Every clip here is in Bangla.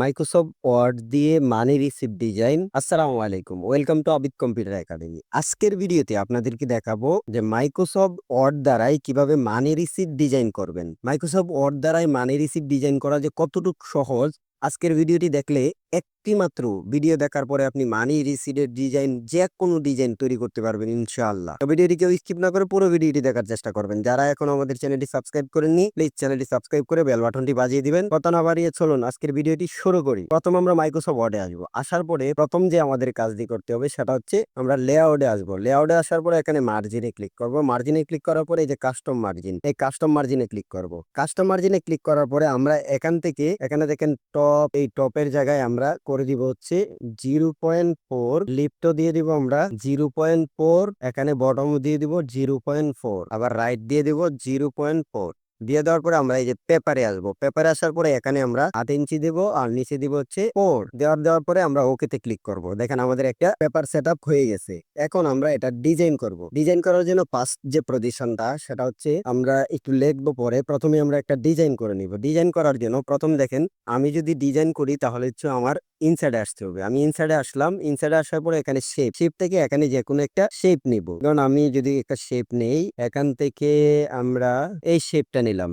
মাইক্রোসফট ওয়ার্ড দিয়ে মানি রিসিপ্ট ডিজাইন আসসালামু আলাইকুম। Welcome to Abid computer academy আজকের ভিডিওতে আপনাদেরকে দেখাবো যে মাইক্রোসফট ওয়ার্ড দ্বারাই কীভাবে মানি রিসিভ ডিজাইন করবেন। মাইক্রোসফট ওয়ার্ড দ্বারাই মানি রিসিপ্ট ডিজাইন করা যে কতটুকু সহজ, আজকের ভিডিওটি দেখলে একটি মাত্র ভিডিও দেখার পরে আপনি মানি রিসিভের ডিজাইন যে কোনো ডিজাইন তৈরি করতে পারবেন, ইনশাআল্লাহ। তো ভিডিওটি কেউ স্কিপ না করে পুরো ভিডিওটি দেখার চেষ্টা করবেন। যারা এখন আমাদের চ্যানেলটি সাবস্ক্রাইব করেননি প্লিজ চ্যানেলটি সাবস্ক্রাইব করে বেল বাটনটি বাজিয়ে দিবেন। কথা না বাড়িয়ে চলুন, আজকের ভিডিওটি শুরু করি। প্রথম আমরা মাইক্রোসফট ওয়ার্ডে আসব। আসার পরে প্রথম যে আমাদের কাজটি করতে হবে সেটা হচ্ছে আমরা লেআউটে আসব। লেআউটে আসার পরে এখানে মার্জিনে ক্লিক করব। মার্জিনে ক্লিক করার পরে এই যে কাস্টম মার্জিন এই কাস্টম মার্জিনে ক্লিক করব। কাস্টম মার্জিনে ক্লিক করার পরে আমরা এখান থেকে, এখানে দেখেন টপ এই টপের জায়গায় আমরা করে দিব হচ্ছে জিরো পয়েন্ট ফোর। লিফটও দিয়ে দিব আমরা জিরো পয়েন্ট ফোর, এখানে বটম দিয়ে দিব জিরো পয়েন্ট ফোর, আবার রাইট দিয়ে দিব জিরো পয়েন্ট ফোর। দিয়ে দেওয়ার পরে আমরা এই যে পেপারে আসব, পেপারে আসার পরে এখানে আমরা আট ইঞ্চি দিব আর নিচে দিব হচ্ছে ফোর। দেওয়ার দেওয়ার পরে আমরা ওকেতে ক্লিক করব, দেখেন আমাদের একটা পেপার সেট হয়ে গেছে। এখন আমরা এটা ডিজাইন করব। ডিজাইন করার জন্য ফার্স্ট যে পজিশনটা সেটা হচ্ছে আমরা একটু লিখব পরে, প্রথমে আমরা একটা ডিজাইন করে নিব। ডিজাইন করার জন্য প্রথম দেখেন, আমি যদি ডিজাইন করি তাহলে হচ্ছে আমার ইনসাইডে আসতে হবে। আমি ইনসাইডে আসলাম ইনসাইডে আসার পর এখানে শেপ শেপ থেকে এখানে যে কোনো একটা শেপ নিব। কারণ আমি যদি একটা শেপ নেই, এখান থেকে আমরা এই শেপটা নিলাম।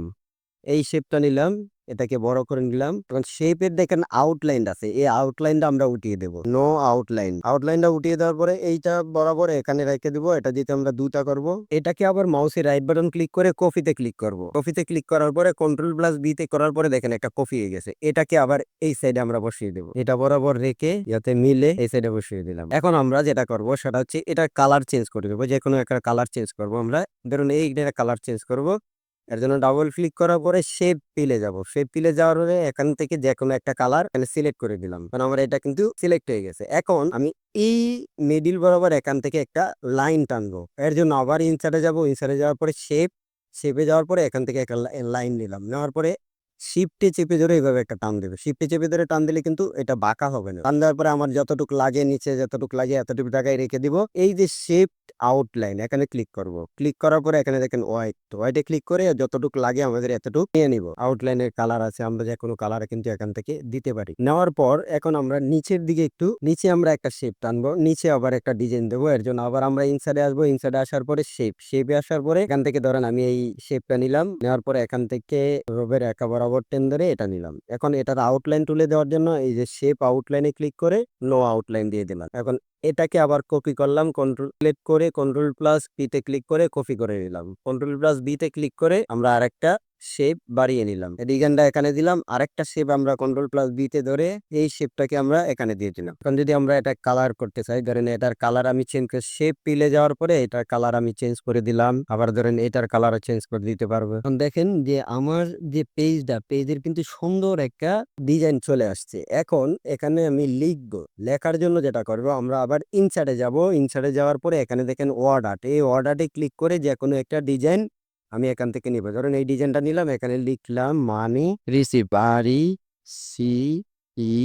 এই শেপটা নিলাম এটাকে বড় করে নিলাম। তখন শেপের দেখেন আউটলাইন আছে। এই আউটলাইনটা আমরা উঠিয়ে দেব। নো আউটলাইন আউটলাইনটা উঠিয়ে দেওয়ার পরে এইটা বরাবর এখানে রেখে দেবো। এটা দিতে আমরা দুটা করব। এটাকে আবার মাউসের রাইট বাটন ক্লিক করে কপিতে ক্লিক করব। কপিতে ক্লিক করার পরে কন্ট্রোল প্লাস বিতে করার পরে দেখেন একটা কপি হয়ে গেছে। এটাকে আবার এই সাইডে আমরা বসিয়ে দেবো। এটা বরাবর রেখে যাতে মিলে এই সাইডে বসিয়ে দিলাম। এখন আমরা যেটা করব সেটা হচ্ছে এটা কালার চেঞ্জ করে দেবো। যে কোনো একটা কালার চেঞ্জ করব আমরা। ধরুন এই কালার চেঞ্জ করব। এর জন্য ডাবল ক্লিক করার পরে শেপ পিলে যাব। শেপ পিলে যাওয়ার পরে এখান থেকে যে কোনো একটা কালার এখানে সিলেক্ট করে দিলাম। কারণ আমার এটা কিন্তু সিলেক্ট হয়ে গেছে। এখন আমি এই মিডিল বরাবর এখান থেকে একটা লাইন টানবো। এর জন্য আবার ইনসার্টে যাব। ইনসার্টে যাওয়ার পরে শেপ শেপে যাওয়ার পরে এখান থেকে একটা লাইন নিলাম। নেওয়ার পরে শিফটে চেপে ধরে এইভাবে একটা টান দেবে। শিফটে চেপে ধরে টান দিলে কিন্তু এটা বাঁকা হবে না। টান দেওয়ার পরে আমার যতটুকু লাগে নিচে, যতটুকু লাগে এতটুকু টাকায় রেখে দিব। এই যে শেপ আউটলাইন এখানে ক্লিক করব। ক্লিক করার পরে এখানে দেখেন হোয়াইট হোয়াইটে ক্লিক করে যতটুকু লাগে আমাদের এতটুকু নিয়ে নিব। আউটলাইনের কালার আছে, আমরা যে কোনো কালার কিন্তু এখান থেকে দিতে পারি। নেওয়ার পর এখন আমরা নিচের দিকে একটু, নিচে আমরা একটা শেপ টানবো নিচে আবার একটা ডিজাইন দেবো। এর জন্য আবার আমরা ইনসাইডে আসব। ইনসাইডে আসার পরে শেপ শেপে আসার পরে এখান থেকে ধরেন আমি এই শেপটা নিলাম। নেওয়ার পরে এখান থেকে রোবের একা টেন ধরে এটা নিলাম। এখন এটার আউটলাইন তুলে দেওয়ার জন্য এই যে শেপ আউটলাইনে ক্লিক করে নো আউটলাইন দিয়ে দিলাম। এখন এটাকে আবার কপি করলাম কন্ট্রোল সিলেক্ট করে কন্ট্রোল প্লাস বিতে ক্লিক করে কপি করে নিলাম। কন্ট্রোল প্লাস বিতে ক্লিক করে আমরা আরেকটা শেপ বাড়িয়ে নিলাম। ডিজাইনটা এখানে দিলাম। আরেকটা শেপ আমরা কন্ট্রোল প্লাস বিতে ধরে এই শেপটাকে আমরা এখানে দিয়ে দিলাম। এখন যদি আমরা এটা কালার করতে চাই, ধরেন এটার কালার আমি চেঞ্জ করে শেপ পিলে যাওয়ার পরে এটার কালার আমি চেঞ্জ করে দিলাম। আবার ধরেন এটার কালার চেঞ্জ করে দিতে পারব। এখন দেখেন যে আমার যে পেজটা পেজের কিন্তু সুন্দর একটা ডিজাইন চলে আসছে। এখন এখানে আমি লিখব, লেখার জন্য যেটা করব, আমরা আবার ইনসার্টে যাব। ইনসার্টে যাওয়ার পরে এখানে দেখেন ওয়ার্ড আর্ট এই ওয়ার্ড আর্টে ক্লিক করে যে কোনো একটা ডিজাইন আমি এখান থেকে নিব। ধরেন এই ডিজাইনটা নিলাম, এখানে লিখলাম money receive R E C E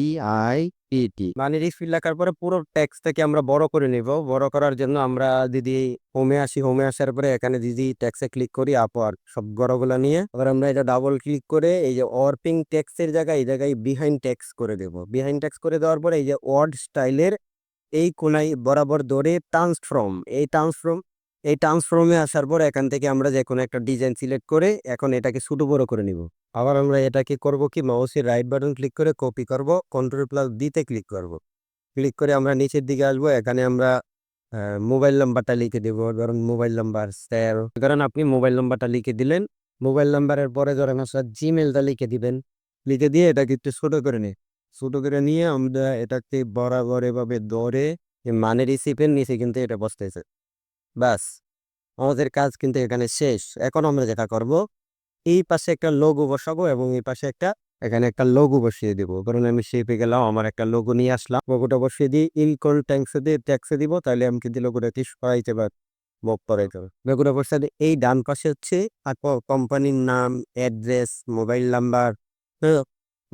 I P T money receive লেখার পরে পুরো ট্যাক্সটাকে আমরা বড় করে নিব। বড় করার জন্য আমরা দিদি হোমে আসি। হোমে আসার পরে এখানে দিদি ট্যাক্সে ক্লিক করি আপর সব গড়গুলো নিয়ে। আবার আমরা এটা ডাবল ক্লিক করে এই যে ওয়ার্পিং ট্যাক্সের জায়গায়, এই জায়গায় বিহাইন্ড ট্যাক্স করে দেব। বিহাইন্ড ট্যাক্স করে দেওয়ার পরে এই যে ওয়ার্ড স্টাইলের এই কোনায় বরাবর ধরে ট্রান্সফর্ম এই ট্রান্সফর্ম এই ট্রান্সফর্মে আসার পর এখান থেকে আমরা যে কোনো একটা ডিজাইন সিলেক্ট করে এখন এটাকে ছোটো বড় করে নিব। আবার আমরা এটাকে করব কি? মাউসের রাইট বাটন ক্লিক করে কপি করব কন্ট্রোল প্লাস দিতে ক্লিক করব। ক্লিক করে আমরা নিচের দিকে আসব, এখানে আমরা মোবাইল নাম্বারটা লিখে দেব। ধরুন মোবাইল নাম্বার স্যার ধরেন আপনি মোবাইল নাম্বারটা লিখে দিলেন। মোবাইল নাম্বারের পরে ধরেন আপনার জিমেলটা লিখে দিবেন। লিখে দিয়ে এটাকে একটু ছোটো করে নিই ছোটো করে নিয়ে আমরা এটাকে বরাবর এভাবে ধরে মানে রিসিপের নিচে কিন্তু এটা বসতেছে। ব্যাস, আমাদের কাজ কিন্তু এখানে শেষ। এখন আমরা যেটা করব, এই পাশে একটা লোগো বসাবো এবং এই পাশে একটা, এখানে একটা লোগো বসিয়ে দিব। কারণ আমি শেপে গেলাম, আমার একটা লোগো নিয়ে আসলাম। লোগোটা বসিয়ে দিয়ে ইনকল ট্যাক্সে দিয়ে ট্যাক্সে দিব, তাহলে আমি কিন্তু লোগোটা কি সরাইতে পারব এই ডান পাশে হচ্ছে কোম্পানির নাম অ্যাড্রেস মোবাইল নাম্বার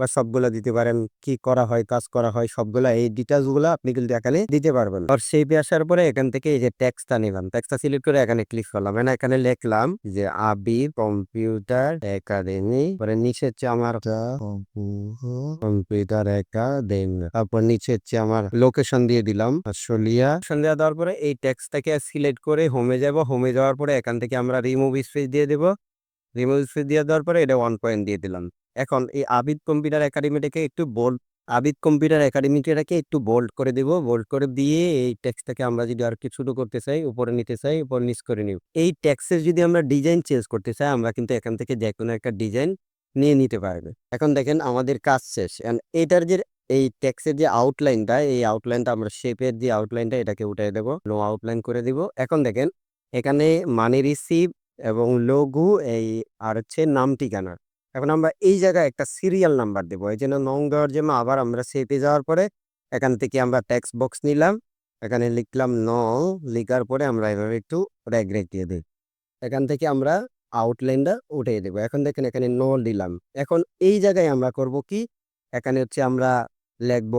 বা সবগুলা দিতে পারেন কি করা হয় কাজ করা হয় সবগুলা এই ডিটেলসগুলা আপনি কিন্তু এখানে দিতে পারবেন। আর শেপে আসার পরে এখান থেকে এই যে টেক্সটটা নিলাম টেক্সটটা সিলেক্ট করে এখানে ক্লিক করলাম। এখানে এখানে লিখলাম যে আবি কম্পিউটার একাডেমি পরে নিচে হচ্ছে আমার কম্পিউটার একাডেমি তারপর নিচে হচ্ছে আমার লোকেশন দিয়ে দিলাম লোকেশন দেওয়া দেওয়ার পরে এই টেক্সটটাকে সিলেক্ট করে হোমে যাব। হোমে যাওয়ার পরে এখান থেকে আমরা রিমুভ স্পেস দিয়ে দেব। রিমুভ স্পেস দিয়ে দেওয়ার পরে এটা ওয়ান পয়েন্ট দিয়ে দিলাম। এখন এই আবিদ কম্পিউটার একাডেমিটাকে একটু বোল্ড আবিদ কম্পিউটার একাডেমিটাকে একটু বোল্ড করে দেব। বোল্ড করে দিয়ে এই টেক্সটটাকে আমরা যদি আর কিছু করতে চাই, উপরে নিতে চাই, উপর নিচ করে নিব। এই টেক্সের যদি আমরা ডিজাইন চেঞ্জ করতে চাই, আমরা কিন্তু এখান থেকে যে কোনো একটা ডিজাইন নিয়ে নিতে পারবে। এখন দেখেন আমাদের কাজ শেষ। এটার যে, এই টেক্সের যে আউটলাইনটা এই আউটলাইনটা আমরা শেপের যে আউটলাইনটা এটাকে উঠাই দেবো। লো আউটলাইন করে দিব। এখন দেখেন, এখানে মানি রিসিভ এবং লঘু এই আর হচ্ছে নাম ঠিকানা। এখন আমরা এই জায়গায় একটা সিরিয়াল নাম্বার দেবো। এই জন্য নং দেওয়ার জন্য আবার আমরা শেপে যাওয়ার পরে এখান থেকে আমরা টেক্সট বক্স নিলাম। এখানে লিখলাম নং, লিখার পরে আমরা এভাবে একটু র্যাগ র্যাগ দিয়ে দিই। এখান থেকে আমরা আউটলাইনটা উঠিয়ে দেবো। এখন দেখেন এখানে নো দিলাম। এখন এই জায়গায় আমরা করব কি? এখানে হচ্ছে আমরা লিখব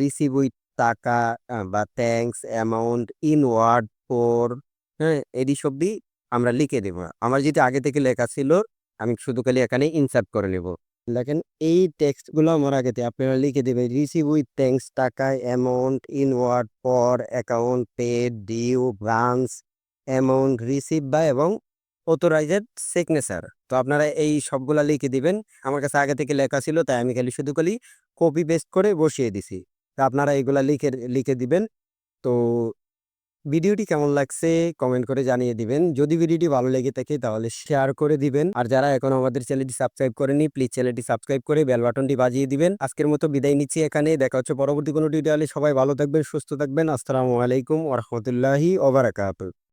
রিসিভ উইথ টাকা বা thanks amount in word for হ্যাঁ এডি সবই আমরা লিখে দেবো। আমার যেটা আগে থেকে লেখা ছিল আমি শুধু খালি এখানে ইনসার্ট করে নেব। দেখেন, এই টেক্সটগুলো আমার আগেতে আপনারা লিখে দেবেন রিসিভ উইথ থ্যাঙ্কস টাকা amount in word for account paid due branch amount receive বা এবং অথরাইজেড সিগনেচার তো আপনারা এই সবগুলা লিখে দিবেন। আমার কাছে আগে থেকে লেখা ছিল, তাই আমি খালি শুধু খালি কপি পেস্ট করে বসিয়ে দিছি। তো আপনারা এইগুলা লিখে লিখে দিবেন। তো ভিডিওটি কেমন লাগছে কমেন্ট করে জানিয়ে দিবেন। যদি ভিডিওটি ভালো লেগে থাকে তাহলে শেয়ার করে দিবেন। আর যারা এখন আমাদের চ্যানেলটি সাবস্ক্রাইব করেনি প্লিজ চ্যানেলটি সাবস্ক্রাইব করে বেল বাটনটি বাজিয়ে দিবেন। আজকের মতো বিদায় নিচ্ছি এখানে। দেখা হচ্ছে পরবর্তী কোনো টিউটোরিয়ালে সবাই ভালো থাকবেন, সুস্থ থাকবেন। আসসালামু আলাইকুম ওরহমতুল্লাহি ওবারাকাতুহ